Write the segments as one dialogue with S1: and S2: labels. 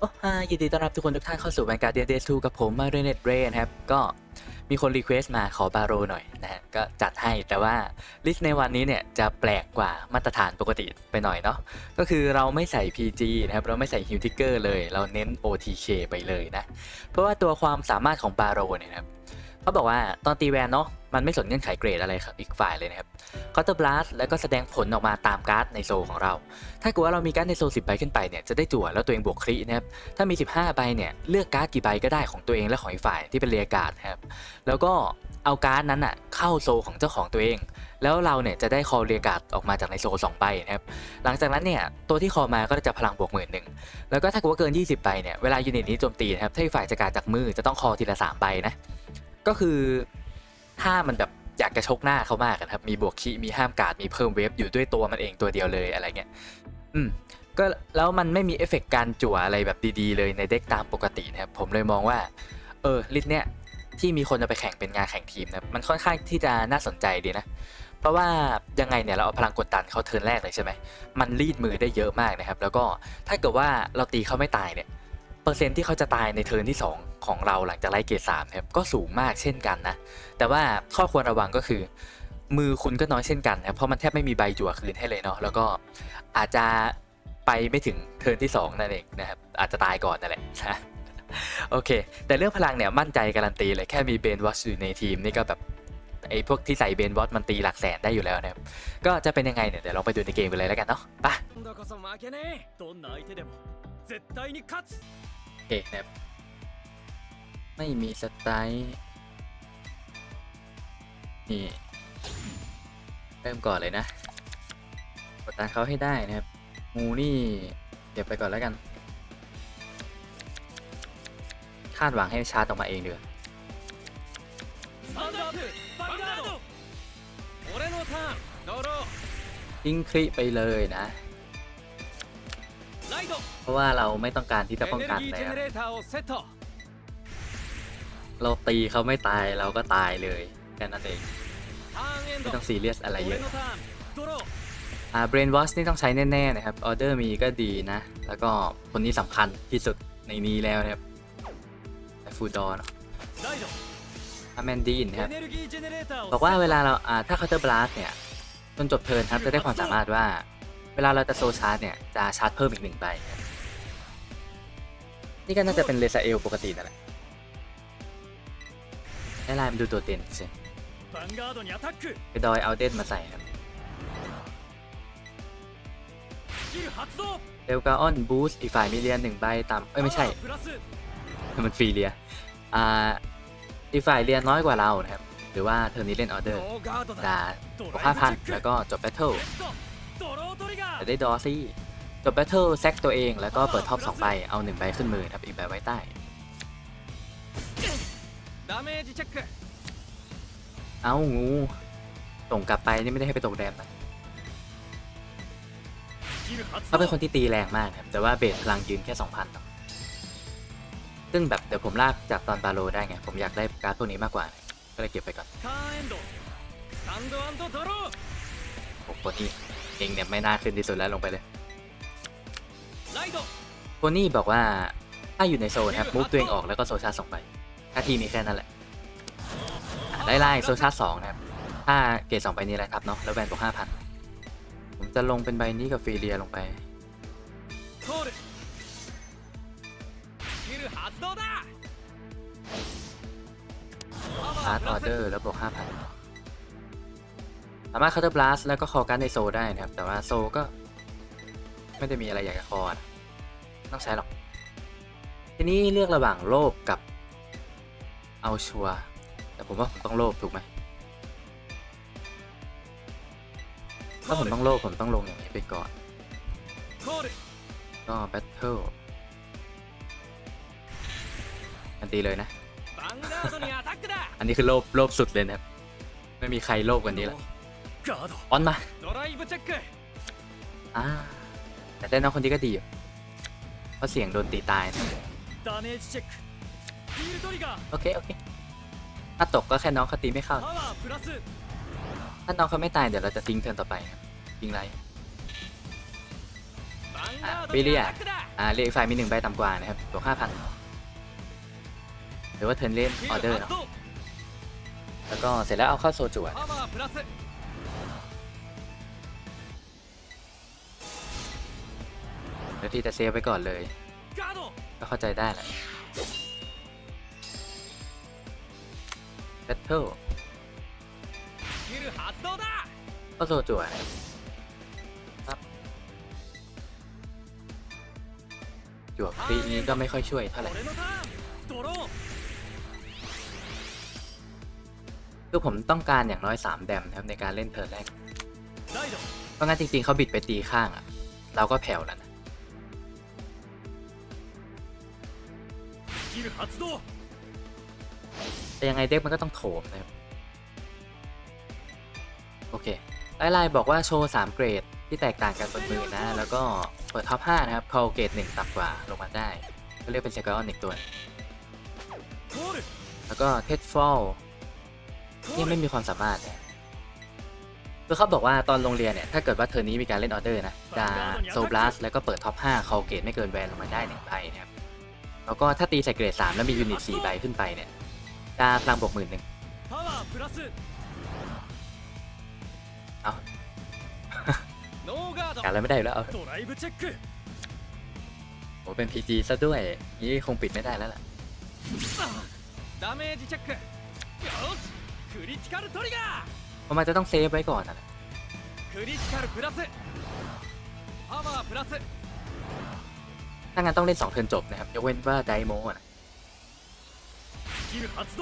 S1: โอ้ฮายินดีต้อนรับทุกคนทุกท่านเข้าสู่แวนการเดนเดทูกับผมมาเรเนตเรนครับ ก็มีคนรีเควสต์มาขอบาโรหน่อยนะฮะก็จัดให้แต่ว่าลิสต์ในวันนี้เนี่ยจะแปลกกว่ามาตรฐานปกติไปหน่อยเนาะก็คือเราไม่ใส่ PG นะครับ เราไม่ใส่ฮิวทิกเกอร์เลย เราเน้น OTK ไปเลยนะ เพราะว่าตัวความสามารถของบาโรเนี่ยนะครับ เขาบอกว่าตอนตีแวนเนาะมันไม่สนเงื่อนไขเกรดอะไรครับอีกฝ่ายเลยนะครับคอร์เตอร์บลัสแล้วก็แสดงผลออกมาตามการ์ดในโซของเรา ถ้าเกิดว่าเรามีการ์ดในโซ10ใบขึ้นไปเนี่ยจะได้จั่วแล้วตัวเองบวกครินะครับถ้ามี 15ใบเนี่ยเลือกการ์ดกี่ใบก็ได้ของตัวเองและของอีกฝ่ายที่เป็นเรียการ์ดครับแล้วก็เอาการ์ดนั้นอะเข้าโซของเจ้าของตัวเอง แล้วเราเนี่ยจะได้คอเรียการ์ดออกมาจากในโซลสองใบนะครับหลังจากนั้นเนี่ยตัวที่คอมาก็จะพลังบวกหมื่นหนึ่งแล้วก็ถ้าเกิดว่าเกิน 20ใบเนี่ยเวลายูนิตนี้โจมตีนะครับถ้าอีกฝ่ายจะการจากมือจะต้องคอทีละ3ใบนะ ก็คือถ้ามันแบบอยากจะชกหน้าเขามากอะครับ มีบวกคีมีห้ามการดมีเพิ่มเวฟอยู่ด้วยตัวมันเองตัวเดียวเลยอะไรเงี้ย อืม ก็แล้วมันไม่มีเอฟเฟกต์การจั่วอะไรแบบดีๆเลยในเด็กตามปกตินะครับ ผมเลยมองว่า เออลิสเนี้ยที่มีคนจะไปแข่งเป็นงานแข่งทีมนะมันค่อนข้างที่จะน่าสนใจดีนะ เพราะว่ายังไงเนี่ยเราเอาพลังกดดันเขาเทิร์นแรกเลยใช่ไหม มันรีดมือได้เยอะมากนะครับ แล้วก็ถ้าเกิดว่าเราตีเขาไม่ตายเนี่ย เปอร์เซ็นต์ที่เขาจะตายในเทิร์นที่ 2 ของเราหลังจากไล่เกรดสามครับก็สูงมากเช่นกันนะแต่ว่าข้อควรระวังก็คือ มือคุณก็น้อยเช่นกันนะเพราะมันแทบไม่มีใบจั่วคืนให้เลยเนาะแล้วก็อาจจะไปไม่ถึงเทิร์นที่ 2 นั่นเองนะครับอาจจะตายก่อนนั่นแหละนะโอเค แต่เรื่องพลังเนี่ยมั่นใจการันตีเลยแค่มีเบนวอชอยู่ในทีมนี่ก็แบบไอ้พวกที่ใส่เบนวอชมันตีหลักแสนได้อยู่แล้วนะครับก็จะเป็นยังไงเนี่ยเดี๋ยวลองไปดูในเกมไปเลยแล้วกันเนาะไปโอเคนะครับ ไม่มีสไตล์นี่ เริ่มก่อนเลยนะ กดตามเขาให้ได้นะครับ งูนี่ เดี๋ยวไปก่อนแล้วกัน คาดหวังให้ชาร์จออกมาเองเดือทิ้งคลิไปเลยนะ เพราะว่าเราไม่ต้องการที่จะป้องกัน
S2: แล้ว
S1: เราตีเขาไม่ตายเราก็ตายเลยแค่นั้นเองไม่ต้องซีเรียสอะไรเยอะอ่าเบรนวอชนี่ต้องใช้แน่ๆนะครับออเดอร์มีก็ดีนะ แล้วก็คนนี้สำคัญที่สุดในนี้แล้วนะครับฟูดอ
S2: ร์
S1: อาแมนดีนครับบอกว่าเวลาเราอ่าถ้าเคาน์เตอร์บลัสเนี่ยจนจบเทิร์นครับจะได้ความสามารถว่า เวลาเราจะโซชาร์จเนี่ยจะชาร์จเพิ่มอีกหนึ่งใบนี่ก็น่าจะเป็นเลซาเอลปกตินั่นแหละ ไลน์มันดูตัวเด่นสิไปดอยเอาเต้นมาใส่ครับเดลกาออนบูสอีกฝ่ายมีเลียนหนึ่งใบต่ำเอ้ยไม่ใช่ มันฟรีเลียอ่าอีกฝ่ายเลียนน้อยกว่าเรานะครับ หรือว่าเทอร์นี้เล่นออเดอร์ดาบวกห้าพันแล้วก็จบแบทเทิลแต่ได้ดอซี่จบแบทเทิลแซกตัวเองแล้วก็เปิดท็อปสองใบเอาหนึ่งใบขึ้นมือครับอีกใบไว้ใต้
S2: ダメージチェック
S1: เอ้างูส่งกลับไปนี่ไม่ได้ให้ไปตกแดมนะ
S2: スキル発
S1: เขาเป็น
S2: 動
S1: คนที่ตีแรงมากครับแต่ว่าเบสพลังยืนแค่ 2,000เนาะซึ่งแบบเดี๋ยวผมลากจากตอนบาโลได้ไง ผมอยากได้การ์ดพวกนี้มากกว่า ก็เลยเก็บไปก่อน
S2: ターンエンドスタンドドロー
S1: โอ้โหนี่เองเนี่ยไม่น่าขึ้นที่สุดแล้วลงไปเลย
S2: ライド
S1: โพนี่บอกว่าถ้าอยู่ในโซนครับมูฟตัวเองออกแล้วก็โซชาร์จสองใ นาที่มีแค่นั้นแหละไล่ไล่โซชาสองนะครับถ้าเกรดสองไปนี้แหละครับเนาะแล้วแบนตัวห้าพันผมจะลงเป็นใบนี้กับฟรีเรียลงไปพาร์ตออเดอร์แล้วบวกห้าพันสามารถเคาน์เตอร์บลัสแล้วก็คอการในโซได้นะครับ แต่ว่าโซก็ ไม่ได้มีอะไรอยากจะคอนะต้องใช้หรอก ทีนี้เลือกระหว่างโลภกับ เอาชัวร์แต่ผมว่าผมต้องโลภถูกไหมถ้าผมต้องโลภผมต้องลงอย่างนี้ไปก่อน ก็แบทเทิลอันตีเลยนะ อันนี้คือโลภโลภสุดเลยนะไม่มีใครโลภกว่านี้ละออนมาอ่าแต่ได้น้องคนนี้ก็ดีเพราะเสียงโดนตีตายนะ โอเค โอเค ถ้าตกก็แค่น้องเขาตีไม่เข้า ถ้าน้องเขาไม่ตายเดี๋ยวเราจะทิ้งเทิร์นต่อไปทิ้งไร
S2: อ่บิเลีย
S1: อ่าเรียกอีกฝ่ายมีหนึ่งใบต่ำกว่านะครับตัวห้าพันหรือว่าเทิร์นเล่นออเดอร์เนาะแล้วก็เสร็จแล้วเอาเข้าโซจั่วแล้วที่จะเซฟไปก่อนเลย ก็เข้าใจได้แหละ แบทเทิลก็โซจั่วครับจั่วฟรีนี้ก็ไม่ค่อยช่วยเท่าไหร่คือผมต้องการอย่างน้อย 3 แดมครับในการเล่นเทิร์นแรก เพราะงั้นจริงๆเขาบิดไปตีข้างอะเราก็แผ่วแล้วนะ แต่ยังไงเด็กมันก็ต้องโถมนะครับ โอเคไลไลบอกว่าโชว์ 3 เกรดที่แตกต่างกันบนมือนะ แล้วก็เปิดท็อป 5 นะครับ คอลเกรด1 ต่ำกว่าลงมาได้ ก็เรียกเป็นเชกออนอีกตัว แล้วก็เท็สฟอลนี่ไม่มีความสามารถคือเขาบอกว่าตอนโรงเรียนเนี่ย ถ้าเกิดว่าเทอร์นี้มีการเล่นออเดอร์นะ จะโซบลัสแล้วก็เปิดท็อป5เขาเกตไม่เกินแวนลงมาได้หนึ่งใบนะครับ แล้วก็ถ้าตีใส่เกรด 3 แล้วมียูนิต4ใบขึ้นไปเนี่ย กาพลังบวกหมื่นหนึ่งเอาการอะไรไม่ได้แล้วเอาโอ้เป็นพีจีซะด้วย นี่คงปิดไม่ได้แล้วล่ะเพราะมันจะต้องเซฟไว้ก่อนนะถ้างั้นต้องเล่น 2 เทิร์นจบนะครับ ยกเว้นว่าไดโมนะ
S2: キル発動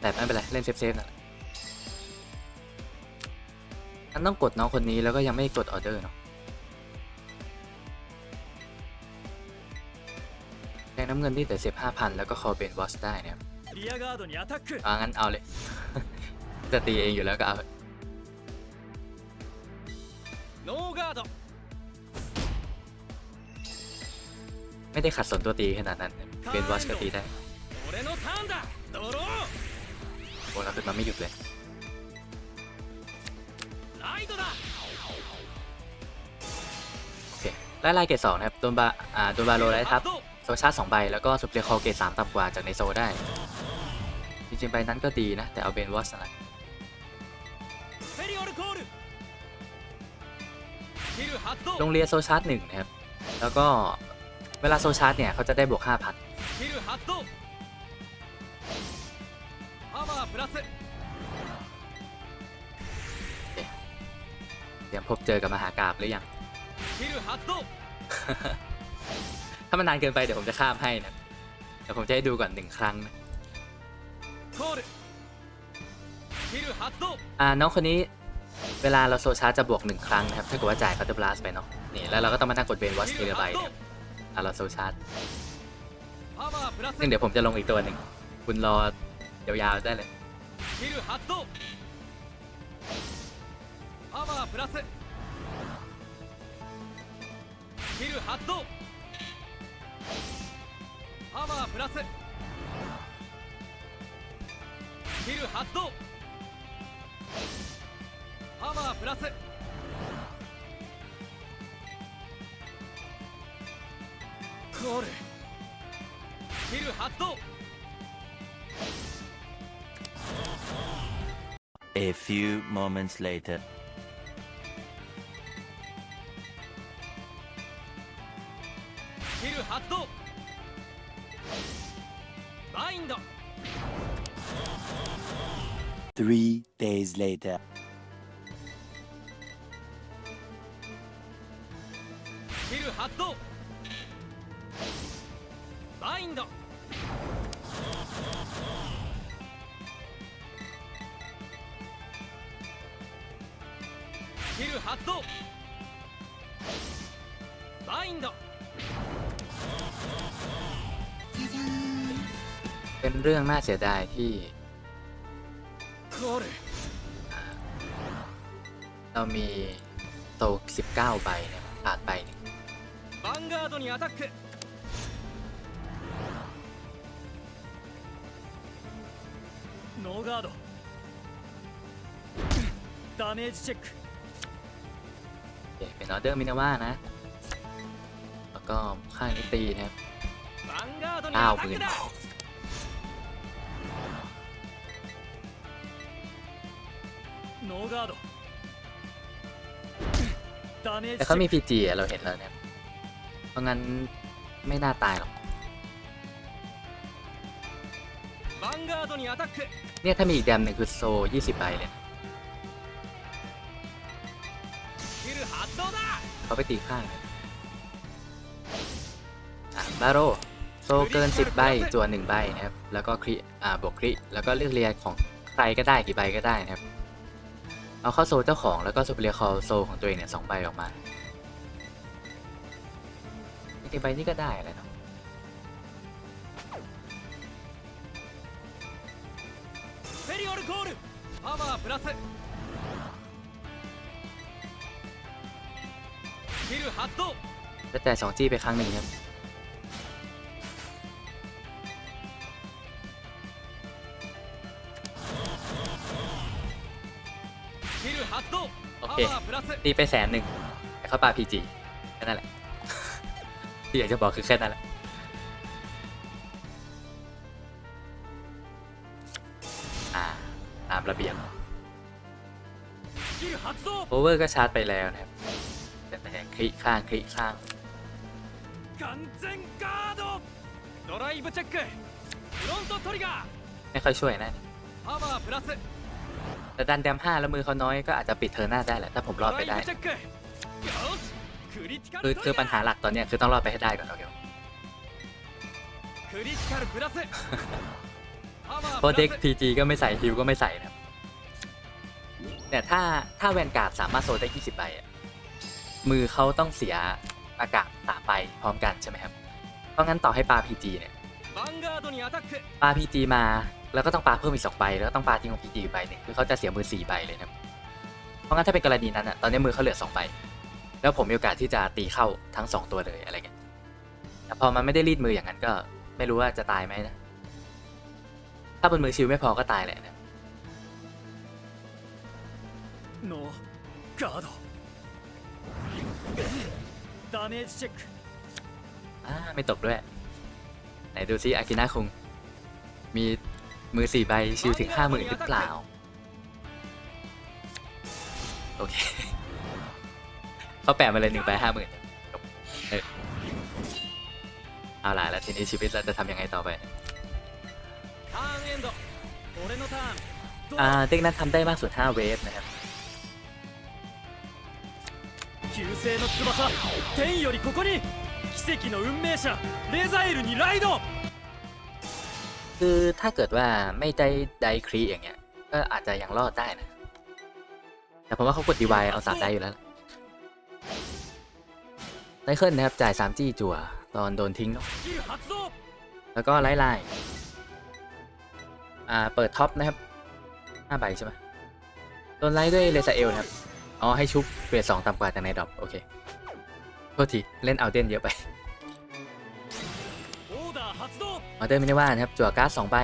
S1: แต่ไม่เป็นไร เล่นเซฟเซฟๆนั่นแหละมันต้องกดน้องคนนี้แล้วก็ยังไม่กดออเดอร์เนาะแดงน้ำเงินนี่แต่เซฟ5,000 แล้วก็คอเบนวอชได้นะครับ
S2: リアガードにアタック
S1: อ่างั้นเอาเลย จะตีเองอยู่แล้วก็เอา
S2: ノーガード
S1: ไม่ได้ขัดสนตัวตีขนาดนั้นเบนวอชก็ตีได้
S2: 俺のターンだドロー
S1: โอ้เราขึ้นมาไม่หยุดเลย
S2: ライドだ
S1: โอเคไล่ไล่เกรดสองนะครับ โดนบาอ่าโดนบาโลไลท์ทับ
S2: 発動
S1: โซชาร์จสองใบ แล้วก็สุปเปอร์คอลเกรดสามต่ำกว่าจากในโซได้ จริงๆใบนั้นก็ดีนะ แต่เอาเบนวอชนะ
S2: スペリオルコールスキル発動
S1: โรงเรียนโซชาร์จหนึ่งนะครับ แล้วก็เวลาโซชาร์จเนี่ยเขาจะได้บวก 5,000
S2: スキル発動 パワープラス
S1: เตรียมพบเจอกับมหากราบหรือยัง
S2: スキル発動
S1: ถ้ามันนานเกินไปเดี๋ยวผมจะข้ามให้นะเดี๋ยวผมจะให้ดูก่อนหนึ่งครั้งนะ
S2: コールスキル発動
S1: อ่าน้องคนนี้เวลาเราโซชาร์จจะบวกหนึ่งครั้งนะครับ ถ้าเกิดว่าจ่ายเขาจะบลัสไปเนาะ นี่แล้วเราก็ต้องมานั่งกดเบนวอชทีละใบนะครับอ่าเราโซชาร์จ
S2: パワープラス
S1: ซึ่งเดี๋ยวผมจะลงอีกตัวหนึ่ง คุณรอ ยาวๆได้เลย
S2: スキル発動パワープラススキル発動パワープラススキル発動パワープラスコールスキル発動
S3: A few moments later. Three days later.
S1: เป็นเรื่องน่าเสียดายที่
S2: コール
S1: เรามีโต19 ใบเนี่ยขาดใบหนึ่ง
S2: ヴァンガードにアタックノーガードダメージチェック
S1: โอเคเป็นออเดอร์มินาว่านะ แล้วก็ข้างนี้ตีนะครับ
S2: ヴァンガードに
S1: อ้า
S2: ア
S1: ว
S2: タッ
S1: ปืน
S2: ノーガードダメージ
S1: แต่เขามี PG อะเราเห็นแล้วเนี่ยเพราะงั้นไม่น่าตายหรอก
S2: ヴァンガードにアタック
S1: เนี่ยถ้ามีอีกแดมหนึ่งคือโซ 20 ใบเลยนะ
S2: スキル発動だ
S1: เขาไปตีข้างนะอ่ะบาโรโซเกิน 10 ใบจวน1ใบนะครับ แล้วก็คริอ่าบวกคริ แล้วก็เลือกเรียงของใครก็ได้กี่ใบก็ได้นะครับ เอาเข้าโซเจ้าของแล้วก็สุเรียคอโซของตัวเองเนี่ยสองใบออกมาจริงๆใบนี้ก็ได้แหละเนาะ
S2: スペリオルコールパワープラススキル発動
S1: แล้วแต่สองจี้ไปครั้งหนึ่งครับ
S2: ค
S1: ตีไปแสนหนึ่งแต่เข้าปลาพีจีแค่นั้นแหละ ที่อยากจะบอกคือแค่นั้นแหละตามระเบียบโอเวอร์ก็ชาร์จไปแล้วนะครับแต่แต่คลิกข้างคลิกข้างไม่ค่อยช่วยนะ แต่ดันแดมห้าแล้วมือเขาน้อยก็อาจจะปิดเธอหน้าได้แหละถ้าผมรอดไปได้ คือคือปัญหาหลักตอนนี้คือต้องรอดไปให้ได้ก่อนโอเคเพราะเด็กพีจีก็ไม่ใส่ฮิวก็ไม่ใส่นะแต่ถ้าถ้าแวนการ์ดสามารถโซได้ 20 ใบอะมือเขาต้องเสียอากาศตามใบพร้อมกันใช่ไหมครับ เพราะงั้นต่อให้ปลาจีเนี่ยปลาจีมา แล้วก็ต้องปาเพิ่มอีกสองใบแล้วก็ต้องปาทิ้งของพีจีใบเนี่ยคือเขาจะเสียมือสี่ใบเลยนะเพราะงั้นถ้าเป็นกรณีนั้นอะตอนนี้มือเขาเหลือสองใบแล้วผมมีโอกาสที่จะตีเข้าทั้งสองตัวเลยอะไรเงี้ยแต่พอมันไม่ได้รีดมืออย่างนั้นก็ไม่รู้ว่าจะตายไหมนะถ้าบนมือชิวไม่พอก็ตายแหละนะ
S2: โนกาโดดาเมจเช็ค
S1: อ่าไม่ตกด้วยไหนดูซิอากินะคงมี มือสี่ใบชิวถึงห้าหมื่นหรือเปล่า โอเค เขาแปะมาเลยหนึ่งใบห้าหมื่นเอาล่ะ แล้วทีนี้ชีวิตเราจะทำยังไงต่อไป
S2: ターンエンド俺のターンどう
S1: อ่าเด็กนั้นทำได้มากสุด 5 เวฟนะครับ
S2: 旧星の翼天よりここに奇跡の運命者レザエルにライド
S1: คือถ้าเกิดว่าไม่ได้ไดครีอย่างเงี้ย ก็อาจจะยังรอดได้นะ แต่ผมว่าเขากดดีวายเอาสามได้อยู่แล้วไลเคิลนะครับจ่าย 3 จี้จั่ว ตอนโดนทิ้งเนาะแล้วก็ไล่ไล่อ่าเปิดท็อปนะครับ5ใบใช่ไหมโดนไล่ด้วยเลซาเอลนะครับ อ๋อ ให้ชุบเกรดสองต่ำกว่าจากในดรอปโอเคโทษที เล่นเอาเดนเยอะไป ออเดอร์มินิว่านะครับจั่วการ์ดสองใบ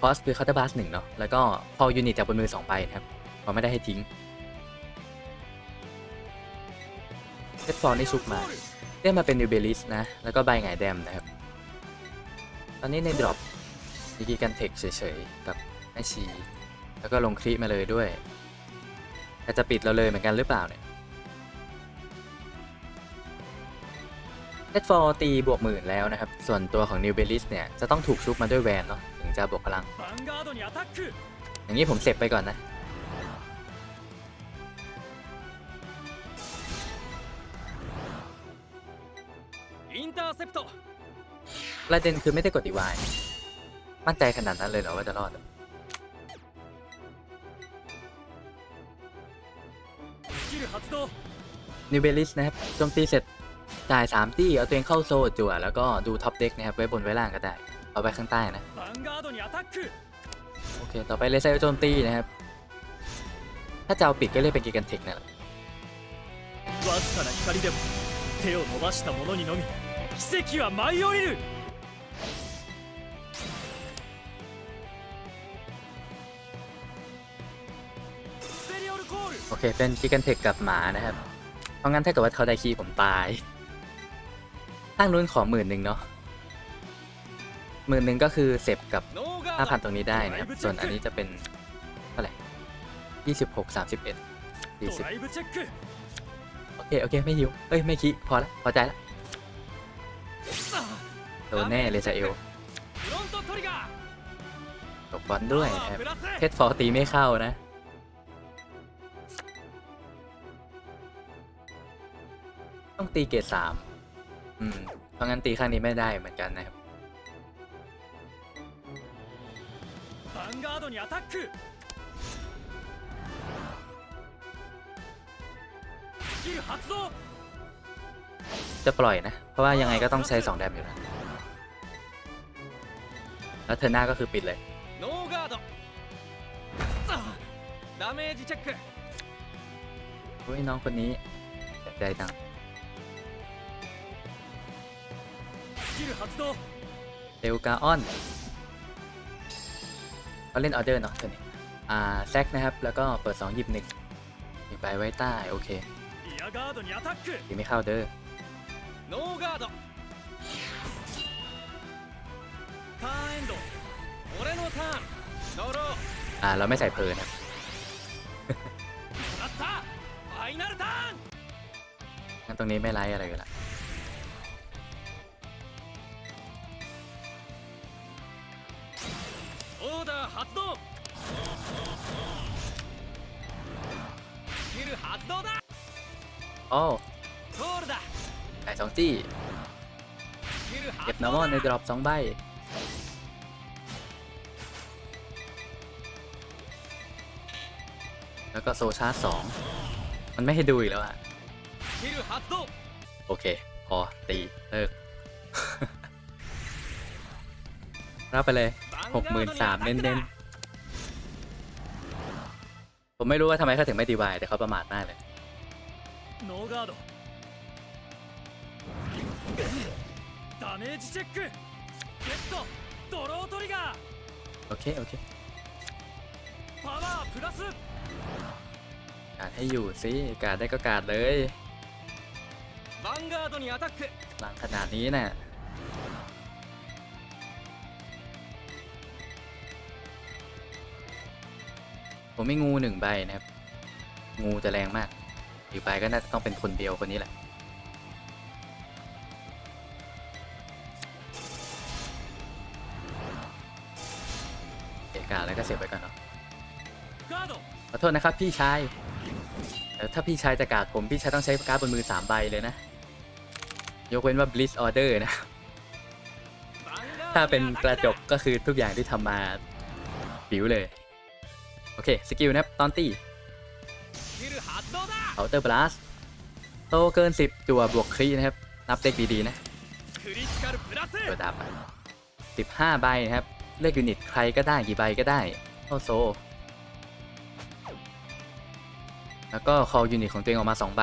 S1: คอสคือคาน์เตอร์บาสหนึ่งเนาะแล้วก็พอยูนิตจากบนมือสองใบนะครับพอไม่ได้ให้ทิ้งเซตฟอร์นี่ชุบมาได้มาเป็นนิวเบลิสนะ แล้วก็ใบหงแดมนะครับ ตอนนี้ในดรอปมีกีกันเทคเฉยๆ กับแม่ชี แล้วก็ลงคลิมาเลยด้วยแต่จะปิดเราเลยเหมือนกันหรือเปล่าเนี่ย เน็ตฟอร์ตีบวกหมื่นแล้วนะครับ ส่วนตัวของนิวเบลิสเนี่ย จะต้องถูกชุบมาด้วยแวนเนาะถึงจะบวกพลัง อย่างนี้ผมเสร็จไปก่อนนะ ประเด็นคือไม่ได้กดอีวายมั่นใจขนาดนั้นเลยเหรอว่าจะรอดนิวเบลิสนะครับโจมตีเสร็จ จ่ายสามตี้เอาตัวเองเข้าโซจั่วแล้วก็ดูท็อปเด็กนะครับไว้บนไว้ล่างก็ได้เอาไปข้างใต้นะโอเคต่อไปเลเซอร์โจมตีนะครับถ้าจะเอาปิดก็เรียกเป็นกิกันเทคนั่นแหละโอเคเป็นกิกันเทคกับหมานะครับเพราะงั้นถ้าเกิดว่าเขาได้คีผมตาย ตั้งนุ้นขอหมื่นหนึ่งเนาะหมื่นหนึ่งก็คือเสพกับห้าพันตรงนี้ได้นะครับ ส่วนอันนี้จะเป็นเท่าไหร่ยี่สิบหกสามสิบเอ็ดสี่สิบโอเค โอเค ไม่หิวเอ้ย ไม่คิพอละพอใจละโดนแน่เลยจ้าเอลตบบอลด้วยครับเทสฟอร์ตีไม่เข้านะต้องตีเกรสามอืม เพราะงั้นตีข้างนี้ไม่ได้เหมือนกันนะครับ
S2: ヴァンガードにアタックスキル発動
S1: จะปล่อยนะ เพราะว่ายังไงก็ต้องใช้2แดมอยู่นะ แล้วเธอหน้าก็คือปิดเลย
S2: ノーガードさあダメージチェック
S1: อุ้ยน้องคนนี้เสียใจจัง เดลกาออนเขาเล่นออเดอร์เนาะตัวนี้อ่าแซกนะครับ แล้วก็เปิด 2 หยิบหนึ่งหยิบไปไว้ใต้ โอเค
S2: ยิ
S1: งไม่เข้าเด้ออ่าเราไม่ใส่เพลิรับงั้นตรงนี้ไม่ไล่อะไรกันละ
S2: ー発動スキル発動だ
S1: โอ้
S2: トールだ
S1: ไก่สองจี้
S2: スキル
S1: เก็บ
S2: 発
S1: นอร์มอลในดรอปสองใบ แล้วก็โซชาร์สอง มันไม่ให้ดูอีกแล้วอะโอเค พอตี เลิก รับไปเลย หกหมื่นสามเน้นๆ ผมไม่รู้ว่าทำไมเขาถึงไม่ดีวายแต่เขาประมาทมากเลย
S2: ノーガードダメージチェックゲットドロートリガー
S1: โอเค โอเค
S2: パワープラス
S1: การให้อยู่สิ การได้ก็การเลย
S2: ヴァンガードにアタック
S1: หลังขนาดนี้น่ะ ผมไม่งูหนึ่งใบนะครับ งูจะแรงมากอีกใบก็น่าจะต้องเป็นคนเดียวคนนี้แหละ เสีกาแล้วก็เสียไปก่อนเนาะขอโทษนะครับพี่ชายถ้าพี่ชายจะกาดผม พี่ชายต้องใช้การ์ดบนมือ 3 ใบเลยนะ ยกเว้นว่า blitz order นะ ถ้าเป็นกระจกก็คือทุกอย่างที่ทำมา ปิ๋วเลย โอเค สกิลนะครับ ตอนตีเอาเตอร์บลัสโตเกิน 10 จัวบวกครีนะครับ นับเด็กดี ๆ นะตัวดาบไป15 ใบนะครับ เลือกยูนิตใครก็ได้กี่ใบก็ได้โอโซ แล้วก็คอลยูนิตของตัวเองออกมา 2 ใบ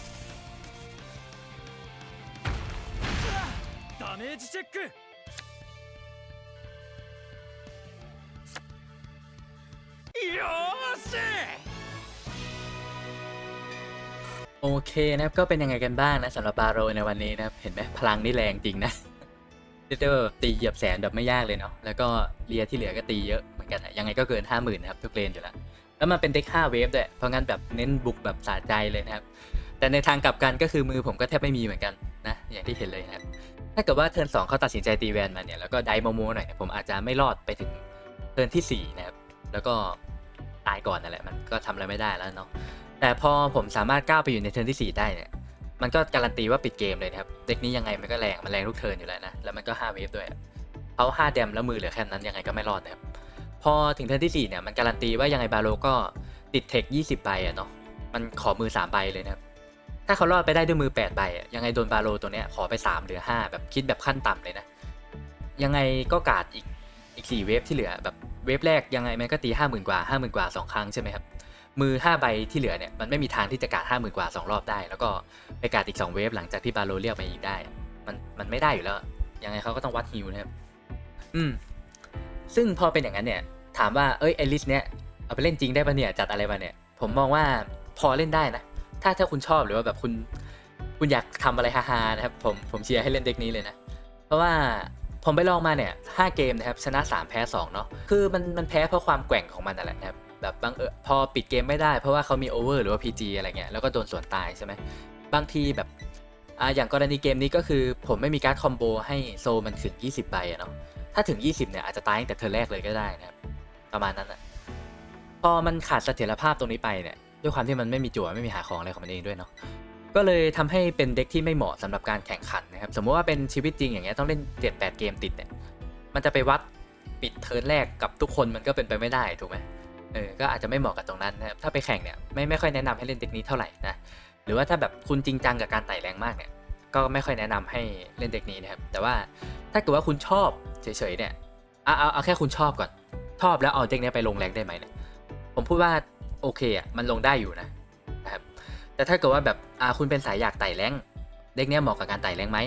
S2: メージチェックよーし
S1: โอเคนะครับ ก็เป็นยังไงกันบ้างนะสำหรับบาโรในวันนี้นะครับ เห็นไหมพลังนี่แรงจริงนะ เรียกได้ว่าตีเหยียบแสนแบบไม่ยากเลยเนาะ แล้วก็เลียที่เหลือก็ตีเยอะเหมือนกันอะยังไงก็เกิน 5 0,000นะครับทุกเลนอยู่แล้ว แล้วมันเป็นเด็ก5เวฟด้วย เพราะงั้นแบบเน้นบุกแบบสะใจเลยนะครับ แต่ในทางกลับกันก็คือมือผมก็แทบไม่มีเหมือนกันนะ อย่างที่เห็นเลยนะครับ ถ้าเกิดว่าเทิร์นสองเขาตัดสินใจตีแวนมาเนี่ยแล้วก็ไดโมโมหน่อยเนี่ยผมอาจจะไม่รอดไปถึงเทิร์นที่สี่นะครับ แล้วก็ตายก่อนนั่นแหละมันก็ทำอะไรไม่ได้แล้วเนาะแต่พอผมสามารถก้าวไปอยู่ในเทิร์นที่ 4 ได้เนี่ยมันก็การันตีว่าปิดเกมเลยนะครับเด็กนี้ยังไงมันก็แรงมันแรงทุกเทิร์นอยู่แล้วนะแล้วมันก็5เวฟด้วยเขา5แดมแล้วมือเหลือแค่นั้นยังไงก็ไม่รอดนะครับพอถึงเทิร์นที่4เนี่ยมันการันตีว่ายังไงบาโลก็ติดเทค20ใบอะเนาะมันขอมือ3ใบเลยนะครับ ถ้าเขารอดไปได้ด้วยมือ8ใบยังไงโดนบาโลตัวเนี้ยขอไป 3 หรือ 5 แบบคิดแบบขั้นต่ำเลยนะ ยังไงก็กาดอีกอีก4เวฟที่เหลือแบบเวฟแรกยังไงมันก็ตี 50,000 กว่า 50,000 กว่าสองครั้งใช่ไหมครับมือ 5 ใบที่เหลือเนี่ยมันไม่มีทางที่จะการด50,000 กว่า 2 รอบได้ แล้วก็ไปการดอีก 2 เวฟหลังจากที่บาโลเรียกมาอีกได้ มันมันไม่ได้อยู่แล้ว ยังไงเขาก็ต้องวัดฮิวนะครับอืมซึ่งพอเป็นอย่างนั้นเนี่ยถามว่าเอ้ยไอลิสเนี่ยเอาไปเล่นจริงได้ปะเนี่ยจัดอะไรมาเนี่ยผมมองว่าพอเล่นได้นะ ถ้าถ้าคุณชอบหรือว่าแบบคุณคุณอยากทำอะไรฮาๆนะครับผมผมเชียร์ให้เล่นเด็กนี้เลยนะ เพราะว่าผมไปลองมาเนี่ย5เกมนะครับชนะ 3 แพ้ 2 เนาะคือมันมันแพ้เพราะความแกว่งของมันนั่นแหละนะครับแบบบางเออพอปิดเกมไม่ได้เพราะว่าเขามีโอเวอร์หรือว่า PG อะไรเงี้ยแล้วก็โดนส่วนตายใช่ไหมบางทีแบบอ่าอย่างกรณีเกมนี้ก็คือผมไม่มีการ์ดคอมโบให้โซมันถึง 20 ใบอะเนาะถ้าถึง 20เนี่ยอาจจะตายตั้งแต่เธอแรกเลยก็ได้นะครับประมาณนั้นอะพอมันขาดเสถียรภาพตรงนี้ไปเนี่ย ด้วยความที่มันไม่มีจั่วไม่มีหาของอะไรของมันเองด้วยเนาะก็เลยทำให้เป็นเด็กที่ไม่เหมาะสำหรับการแข่งขันนะครับสมมติว่าเป็นชีวิตจริงอย่างเงี้ยต้องเล่น7-8เกมติดเนี่ยมันจะไปวัดปิดเทิร์นแรกกับทุกคนมันก็เป็นไปไม่ได้ถูกไหมเออก็อาจจะไม่เหมาะกับตรงนั้นนะครับถ้าไปแข่งเนี่ยไม่ไม่ค่อยแนะนำให้เล่นเด็กนี้เท่าไหร่นะหรือว่าถ้าแบบคุณจริงจังกับการไต่แรงมากเนี่ยก็ไม่ค่อยแนะนำให้เล่นเด็กนี้นะครับแต่ว่าถ้าเกิดว่าคุณชอบเฉยๆเนี่ยเอาเอาเอาแค่คุณชอบก่อนชอบแล้วเอาเด็กเนี้ยไปลงแรงได้ไหมเนี่ยผมพูดว่า โอเคอะมันลงได้อยู่นะนะครับแต่ถ้าเกิดว่าแบบอ่าคุณเป็นสายอยากไต่แรงเด็กเนี้ยเหมาะกับการไต่แรงไหม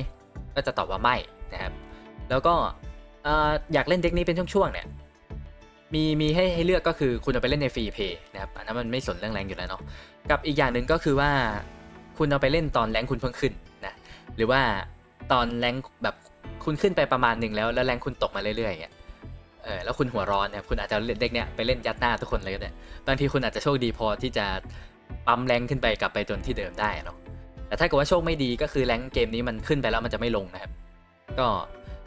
S1: ก็จะตอบว่าไม่นะครับ แล้วก็อยากเล่นเด็กนี้เป็นช่วงๆเนี่ยมีมีให้ให้เลือกก็คือคุณเอาไปเล่นในฟรีเพย์นะครับอันนั้นมันไม่สนเรื่องแรงอยู่แล้วเนาะกับอีกอย่างหนึ่งก็คือว่าคุณเอาไปเล่นตอนแรงคุณเพิ่งขึ้นนะหรือว่าตอนแรงแบบคุณขึ้นไปประมาณหนึ่งแล้วแล้วแรงคุณตกมาเรื่อยๆเงี้ย เออแล้วคุณหัวร้อนเนี่ยคุณอาจจะเล่นเด็กเนี้ยไปเล่นยัดหน้าทุกคนเลยก็ได้บางทีคุณอาจจะโชคดีพอที่จะปั๊มแรงขึ้นไปกลับไปจนที่เดิมได้เนาะแต่ถ้าเกิดว่าโชคไม่ดีก็คือแรงเกมนี้มันขึ้นไปแล้วมันจะไม่ลงนะครับ ก็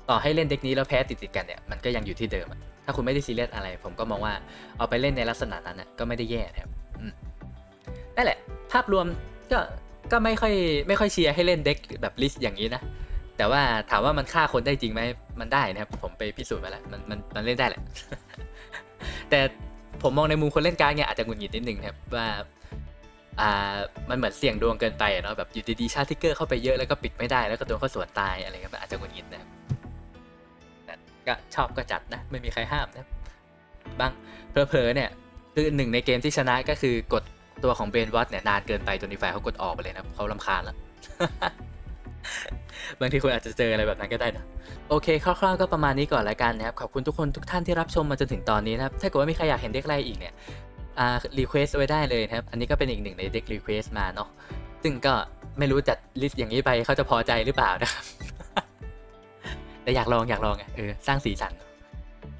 S1: ต่อให้เล่นเด็กนี้แล้วแพ้ติดติดๆกันเนี่ยมันก็ยังอยู่ที่เดิม ถ้าคุณไม่ได้ซีเรียสอะไร ผมก็มองว่าเอาไปเล่นในลักษณะนั้นน่ะก็ไม่ได้แย่นะครับนั่นแหละ ภาพรวมก็ก็ไม่ค่อยไม่ค่อยเชียร์ให้เล่นเด็กแบบลิสต์อย่างนี้นะแต่ว่าถามว่ามันฆ่าคนได้จริงไหม มันได้นะครับ ผมไปพิสูจน์มาแล้วมันมันมันเล่นได้แหละ แต่ผมมองในมุมคนเล่นการ์ดเนี่ยอาจจะหงุดหงิดนิดนึงนะครับว่าอ่ามันเหมือนเสี่ยงดวงเกินไปเนาะแบบอยู่ดีๆชาร์ทิกเกอร์เข้าไปเยอะแล้วก็ปิดไม่ได้แล้วก็โดนเขาสวนตายอะไรเงี้ยมันอาจจะหงุดหงิดนะครับก็ชอบก็จัดนะ ไม่มีใครห้ามนะบบางเพลอๆเนี่ยคือหนึ่งในเกมที่ชนะก็คือกดตัวของเบนวัตเนี่ยนานเกินไปจนอีกฝ่ายเขากดออกไปเลยนะเขาลำคาญแล้ว บางทีคุณอาจจะเจออะไรแบบนั้นก็ได้นะโอเคคร่าวๆก็ประมาณนี้ก่อนละกันนะครับขอบคุณทุกคนทุกท่านที่รับชมมาจนถึงตอนนี้นะครับถ้าเกิดว่ามีใครอยากเห็นเด็กอะไรอีกเนี่ยอ่ารีเควสไว้ได้เลยนะครับอันนี้ก็เป็นอีกหนึ่งในเด็กรีเควสมาเนาะซึ่งก็ไม่รู้จัดลิสต์อย่างนี้ไปเขาจะพอใจหรือเปล่านะครับแต่อยากลองอยากลองไงเออสร้างสีสัน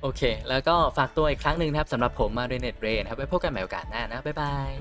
S1: โอเค แล้วก็ฝากตัวอีกครั้งหนึ่งนะครับสำหรับผมมาเรเน็ตเรนครับไว้พบกันใหม่โอกาสหน้านะ บ๊ายบาย